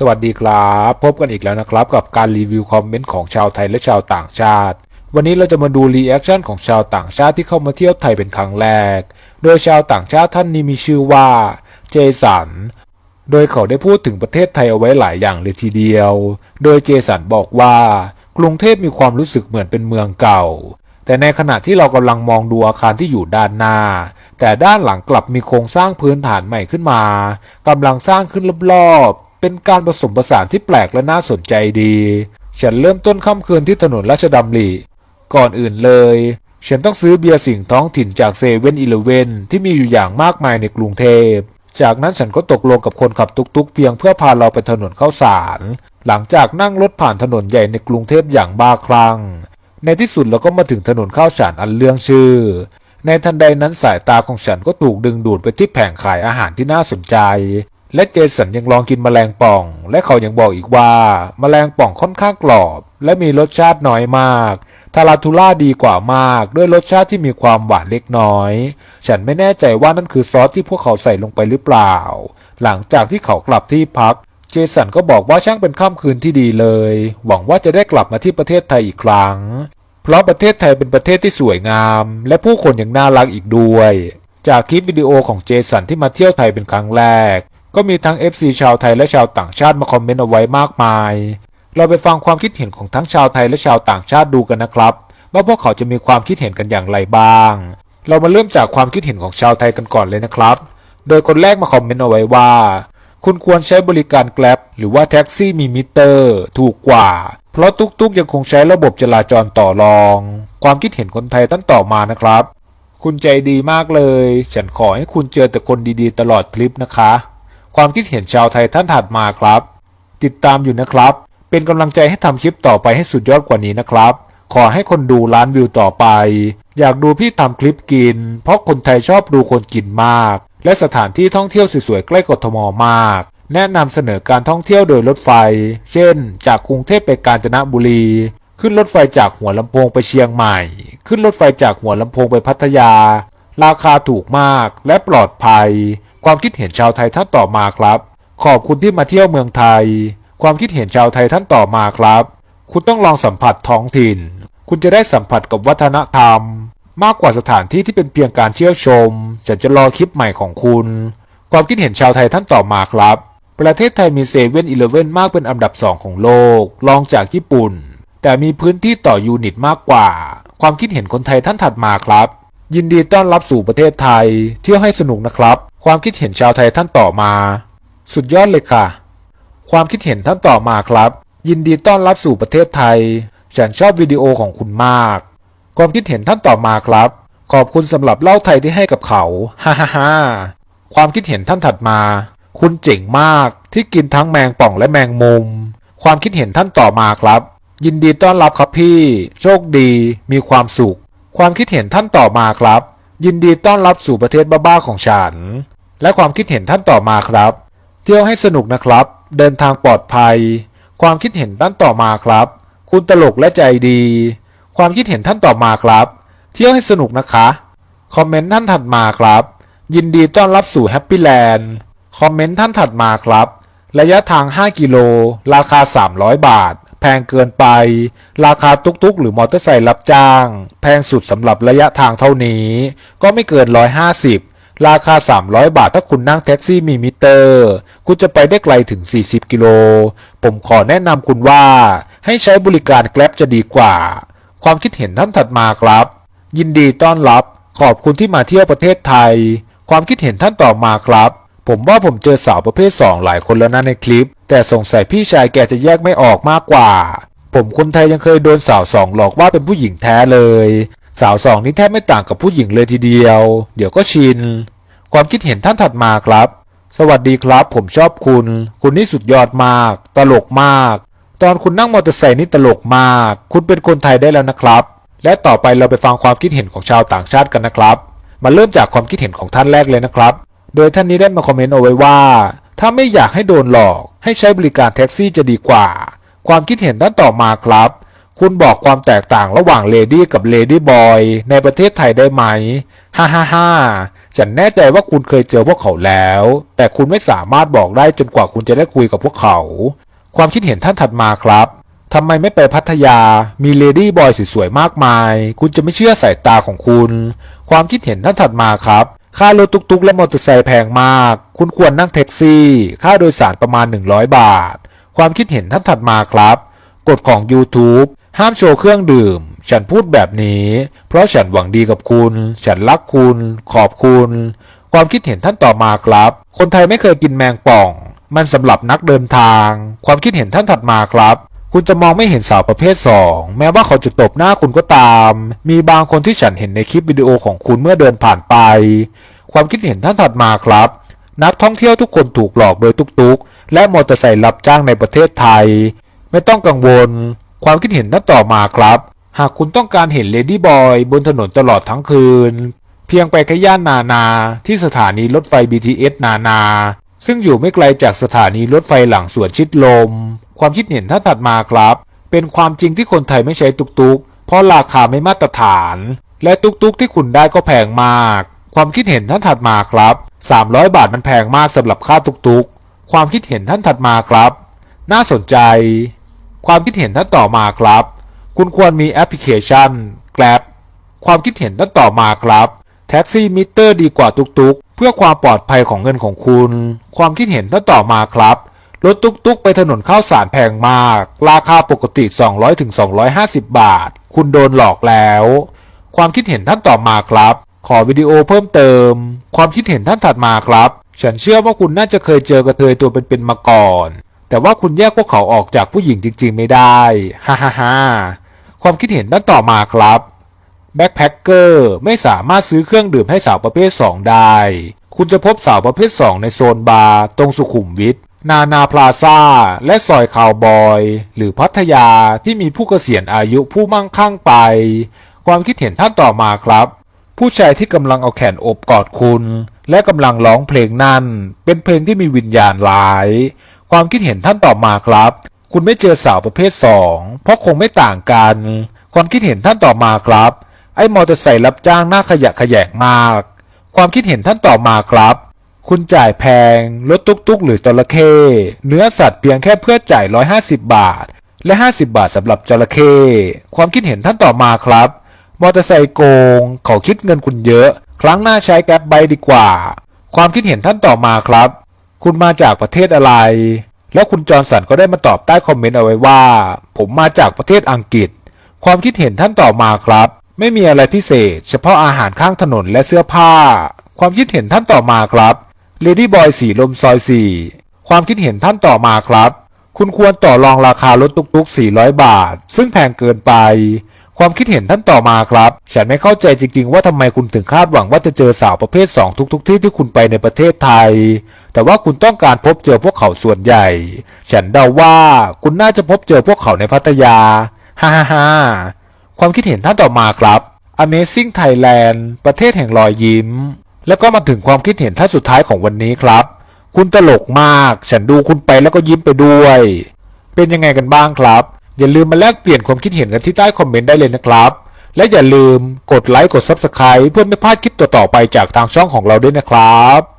สวัสดีครับ พบกันอีกแล้วนะครับ กับการรีวิวคอมเมนต์ของชาวไทยและชาวต่างชาติ วันนี้เราจะมาดูรีแอคชั่นของชาวต่างชาติที่เข้ามาเที่ยวไทยเป็นครั้งแรก โดยชาวต่างชาติท่านนี้มีชื่อว่าเจสันโดยเขาได้พูดถึงประเทศไทยเอาไว้หลายอย่างเลยทีเดียว โดยเจสันบอกว่า กรุงเทพมีความรู้สึกเหมือนเป็นเมืองเก่า แต่ในขณะที่เรากำลังมองดูอาคารที่อยู่ด้านหน้า แต่ด้านหลังกลับมีโครงสร้างพื้นฐานใหม่ขึ้นมากำลังสร้างขึ้นรอบๆ เป็นการผสมผสานที่แปลกและน่าสนใจดี ฉันเริ่มต้นค่ำคืนที่ถนนราชดำริก่อนอื่นเลย ฉันต้องซื้อเบียร์สิ่งท้องถิ่นจากเซเว่นอีเลเวนที่มีอยู่อย่างมากมายในกรุงเทพ จากนั้นฉันก็ตกลงกับคนขับตุกๆ เพียงเพื่อพาเราไปถนนเข้าสาร หลังจากนั่งรถผ่านถนนใหญ่ในกรุงเทพอย่างบ้าคลั่ง ในที่สุดเราก็มาถึงถนนข้าวสารอันเรื่องชื่อ ในทันใดนั้นสายตาของฉันก็ถูกดึงดูดไปที่แผงขายอาหารที่น่าสนใจ และเจสันยังลองกินแมลงป่อง และเขายังบอกอีกว่าแมลงป่องค่อนข้างกรอบ และมีรสชาติน้อยมาก ทาราทูล่าดีกว่ามาก ด้วยรสชาติที่มีความหวานเล็กน้อย ฉันไม่แน่ใจว่านั่นคือซอสที่พวกเขาใส่ลงไปหรือเปล่า หลังจากที่เขากลับที่พัก เจสันก็บอกว่าช่างเป็นค่ำคืนที่ดีเลย หวังว่าจะได้กลับมาที่ประเทศไทยอีกครั้ง เพราะประเทศไทยเป็นประเทศที่สวยงาม และผู้คนยังน่ารักอีกด้วย จากคลิปวิดีโอของเจสันที่มาเที่ยวไทยเป็นครั้งแรก ก็มีทั้ง FC ชาวไทยและชาวต่างชาติมาคอมเมนต์เอาไว้มากมาย เราไปฟังความคิดเห็นของทั้งชาวไทยและชาวต่างชาติดูกันนะครับ ว่าพวกเขาจะมีความคิดเห็นกันอย่างไรบ้าง เรามาเริ่มจากความคิดเห็นของชาวไทยกันก่อนเลยนะครับ โดยคนแรกมาคอมเมนต์เอาไว้ว่า คุณควรใช้บริการ Grab หรือว่าแท็กซี่มีมิเตอร์ ถูกกว่า เพราะตุกๆยังคงใช้ระบบจราจรต่อรอง ความคิดเห็นคนไทยท่านต่อมานะครับ คุณใจดีมากเลย ฉันขอให้คุณเจอแต่คนดีๆ ตลอดคลิปนะคะ ความคิดเห็นชาวไทยท่านถัดมาครับ ติดตามอยู่นะครับ เป็นกำลังใจให้ทำคลิปต่อไปให้สุดยอดกว่านี้นะครับ ขอให้คนดูล้านวิวต่อไป อยากดูพี่ทำคลิปกิน เพราะคนไทยชอบดูคนกินมาก และสถานที่ท่องเที่ยวสวยๆใกล้กทมมาก แนะนำเสนอการท่องเที่ยวโดยรถไฟ เช่น จากกรุงเทพไปกาญจนบุรี ขึ้นรถไฟจากหัวลำโพงไปเชียงใหม่ ขึ้นรถไฟจากหัวลำโพงไปพัทยา ราคาถูกมากและปลอดภัย ความคิดเห็นชาวไทยท่านต่อมาครับ ขอบคุณที่มาเที่ยวเมืองไทย ความคิดเห็นชาวไทยท่านต่อมาครับ คุณต้องลองสัมผัสท้องถิ่น คุณจะได้สัมผัสกับวัฒนธรรม มากกว่าสถานที่ที่เป็นเพียงการเที่ยวชมฉันจะรอคลิปใหม่ของคุณ ความคิดเห็นชาวไทยท่านต่อมาครับ ประเทศไทยมีเซเว่นอีเลฟเว่นมากเป็นอันดับสองของโลกรองจากญี่ปุ่น แต่มีพื้นที่ต่อยูนิตมากกว่า ความคิดเห็นคนไทยท่านถัดมาครับ ยินดีต้อนรับสู่ประเทศไทย เที่ยวให้สนุกนะครับ ความคิดเห็นชาวไทยท่านต่อมา สุดยอดเลยค่ะ ความคิดเห็นท่านต่อมาครับ ยินดีต้อนรับสู่ประเทศไทย ฉันชอบวิดีโอของคุณมาก ความคิดเห็นท่านต่อมาครับ ขอบคุณสำหรับเหล้าไทยที่ให้กับเขาฮ่าฮ่าฮ่าความคิดเห็นท่านถัดมา คุณเจ๋งมากที่กินทั้งแมงป่องและแมงมุม ความคิดเห็นท่านต่อมาครับ ยินดีต้อนรับครับพี่ โชคดี มีความสุข ความคิดเห็นท่านต่อมาครับ ยินดีต้อนรับสู่ประเทศบ้าๆของฉัน และความคิดเห็นท่านต่อมาครับ เที่ยวให้สนุกนะครับ เดินทางปลอดภัย ความคิดเห็นท่านต่อมาครับ คุณตลกและใจดี ความคิดเห็นท่านต่อมาครับ เที่ยวให้สนุกนะคะคอมเมนต์ท่านถัดมาครับ ยินดีต้อนรับสู่แฮปปี้แลนด์คอมเมนต์ท่านถัดมาครับ ระยะทาง 5 กิโล ราคา 300 บาท แพงเกินไป ราคาตุกๆ หรือมอเตอร์ไซค์รับจ้าง แพงสุดสำหรับระยะทางเท่านี้ ก็ไม่เกิน 150 ราคา 300 บาทถ้าคุณนั่งแท็กซี่มีมิเตอร์ คุณจะไปได้ไกลถึง 40 กิโล ผมขอแนะนำคุณว่า ให้ใช้บริการแกล็บจะดีกว่า ความคิดเห็นท่านถัดมาครับ ยินดีต้อนรับ ขอบคุณที่มาเที่ยวประเทศไทย ความคิดเห็นท่านต่อมาครับ ผมว่าผมเจอสาวประเภท 2 หลายคนแล้วนะในคลิป แต่สงสัยพี่ชายแกจะแยกไม่ออกมากกว่า ผมคนไทยยังเคยโดนสาวสองหลอกว่าเป็นผู้หญิงแท้เลย สาวสองนี้แทบไม่ต่างกับผู้หญิงเลยทีเดียว เดี๋ยวก็ชิน ความคิดเห็นท่านถัดมาครับ สวัสดีครับ ผมชอบคุณ คุณนี่สุดยอดมาก ตลกมาก ตอนคุณนั่งมอเตอร์ไซค์นี่ตลกมาก คุณเป็นคนไทยได้แล้วนะครับ และต่อไปเราไปฟังความคิดเห็นของชาวต่างชาติกันนะครับ มาเริ่มจากความคิดเห็นของท่านแรกเลยนะครับ โดยท่านนี้ได้มาคอมเมนต์เอาไว้ว่า ถ้าไม่อยากให้โดนหลอก ให้ใช้บริการแท็กซี่จะดีกว่า ความคิดเห็นท่านต่อมาครับ คุณบอกความแตกต่างระหว่างเลดี้กับเลดี้บอยในประเทศไทยได้ไหมฮ่าฮ่าฮ่าฉันแน่ใจว่าคุณเคยเจอพวกเขาแล้ว แต่คุณไม่สามารถบอกได้จนกว่าคุณจะได้คุยกับพวกเขา ความคิดเห็นท่านถัดมาครับทำไมไม่ไปพัทยา มีเลดี้บอยสวยๆ มากมาย คุณจะไม่เชื่อสายตาของคุณ ความคิดเห็นท่านถัดมาครับ ค่ารถตุกๆ และมอเตอร์ไซค์แพงมาก คุณควรนั่งแท็กซี่ ค่าโดยสารประมาณ 100 บาท ความคิดเห็นท่านถัดมาครับ กฎของ YouTube ห้ามโชว์เครื่องดื่ม ฉันพูดแบบนี้ เพราะฉันหวังดีกับคุณ ฉันรักคุณ ขอบคุณ ความคิดเห็นท่านต่อมาครับ คนไทยไม่เคยกินแมงป่อง มันสำหรับนักเดินทาง ความคิดเห็นท่านถัดมาครับ คุณจะมองไม่เห็นสาวประเภท 2 แม้ว่าเขาจะตบหน้าคุณก็ตาม มีบางคนที่ฉันเห็นในคลิปวิดีโอของคุณเมื่อเดินผ่านไป ความคิดเห็นท่านถัดมาครับ นักท่องเที่ยวทุกคนถูกหลอกโดยตุกๆ และมอเตอร์ไซค์รับจ้างในประเทศไทย ไม่ต้องกังวล ความคิดเห็นท่านต่อมาครับ หากคุณต้องการเห็นเลดี้บอยบนถนนตลอดทั้งคืน เพียงไปแค่ย่านนานา ที่สถานีรถไฟ BTS นานา ซึ่งอยู่ไม่ไกลจากสถานีรถไฟหลังสวนชิดลม ความคิดเห็นท่านถัดมาครับ เป็นความจริงที่คนไทยไม่ใช้ตุกๆเพราะราคาไม่มาตรฐาน และตุกๆที่คุณได้ก็แพงมาก ความคิดเห็นท่านถัดมาครับ 300 บาทมันแพงมากสำหรับค่าตุกๆความคิดเห็นท่านถัดมาครับ น่าสนใจ ความคิดเห็นท่านต่อมาครับ คุณควรมีแอปพลิเคชัน Grab ความคิดเห็นท่านต่อมาครับ แท็กซี่มิเตอร์ดีกว่าตุกๆ เพื่อความปลอดภัยของเงินของคุณ ความคิดเห็นท่านต่อมาครับ รถตุ๊กๆ ไปถนนข้าวสารแพงมาก ราคาปกติ 200ถึง250 บาท คุณโดนหลอกแล้ว ความคิดเห็นท่านต่อมาครับ ขอวิดีโอเพิ่มเติม ความคิดเห็นท่านถัดมาครับ ฉันเชื่อว่าคุณน่าจะเคยเจอกระเทยตัวเป็นๆมาก่อน แต่ว่าคุณแยกพวกเขาออกจากผู้หญิงจริงๆ ไม่ได้ ฮ่าฮ่าฮ่าความคิดเห็นด้านต่อมาครับ แบ็คแพคเกอร์ไม่สามารถซื้อเครื่องดื่มให้สาวประเภท 2 ได้ คุณจะพบสาวประเภท 2 ในโซนบาร์ตรงสุขุมวิทนานาพลาซาและซอยคาวบอย หรือพัทยาที่มีผู้เกษียณอายุผู้มั่งคั่งไป ความคิดเห็นท่านต่อมาครับ ผู้ชายที่กำลังเอาแขนโอบกอดคุณ และกำลังร้องเพลงนั่น เป็นเพลงที่มีวิญญาณร้าย ความคิดเห็นท่านต่อมาครับ คุณไม่เจอสาวประเภท 2 เพราะคงไม่ต่างกัน ความคิดเห็นท่านต่อมาครับ ไอ้มอเตอร์ไซค์รับจ้างหน้าขยะขยงมาก ความคิดเห็นท่านต่อมาครับ คุณจ่ายแพง รถตุ๊กๆ หรือจระเข้เนื้อสัตว์เพียงแค่เพื่อจ่าย 150 บาท และ 50 บาทสำหรับจระเข้ความคิดเห็นท่านต่อมาครับ มอเตอร์ไซค์โกงเขาคิดเงินคุณเยอะ ครั้งหน้าใช้แกร็บไบดีกว่า ความคิดเห็นท่านต่อมาครับ คุณมาจากประเทศอะไร แล้วคุณจอร์นสันก็ได้มาตอบใต้คอมเมนต์เอาไว้ว่า ผมมาจากประเทศอังกฤษ ความคิดเห็นท่านต่อมาครับ ไม่มีอะไรพิเศษ เฉพาะอาหารข้างถนนและเสื้อผ้า ความคิดเห็นท่านต่อมาครับ Lady Boy สีลมซอย4ความคิดเห็นท่านต่อมาครับ คุณควรต่อรองราคารถตุกๆ 400 บาท ซึ่งแพงเกินไป ความคิดเห็นท่านต่อมาครับ ฉันไม่เข้าใจจริงๆ ว่าทำไมคุณถึงคาดหวังว่าจะเจอสาวประเภท 2 ทุกๆ ที่ที่คุณไปในประเทศไทย แต่ว่าคุณต้องการพบเจอพวกเขาส่วนใหญ่ ฉันเดาว่าคุณน่าจะพบเจอพวกเขาในพัทยา ฮ่าฮ่าฮ่า ความคิดเห็นท่านต่อมาครับ Amazing Thailand ประเทศแห่งรอยยิ้ม แล้วก็มาถึงความคิดเห็นท่านสุดท้ายของวันนี้ครับ คุณตลกมาก ฉันดูคุณไปแล้วก็ยิ้มไปด้วย เป็นยังไงกันบ้างครับ อย่าลืมมาแลกเปลี่ยนความคิดเห็นกันที่ใต้คอมเมนต์ได้เลยนะครับ และอย่าลืมกดไลค์กด Subscribe เพื่อไม่พลาดคลิปต่อๆไปจากทางช่องของเราด้วยนะครับ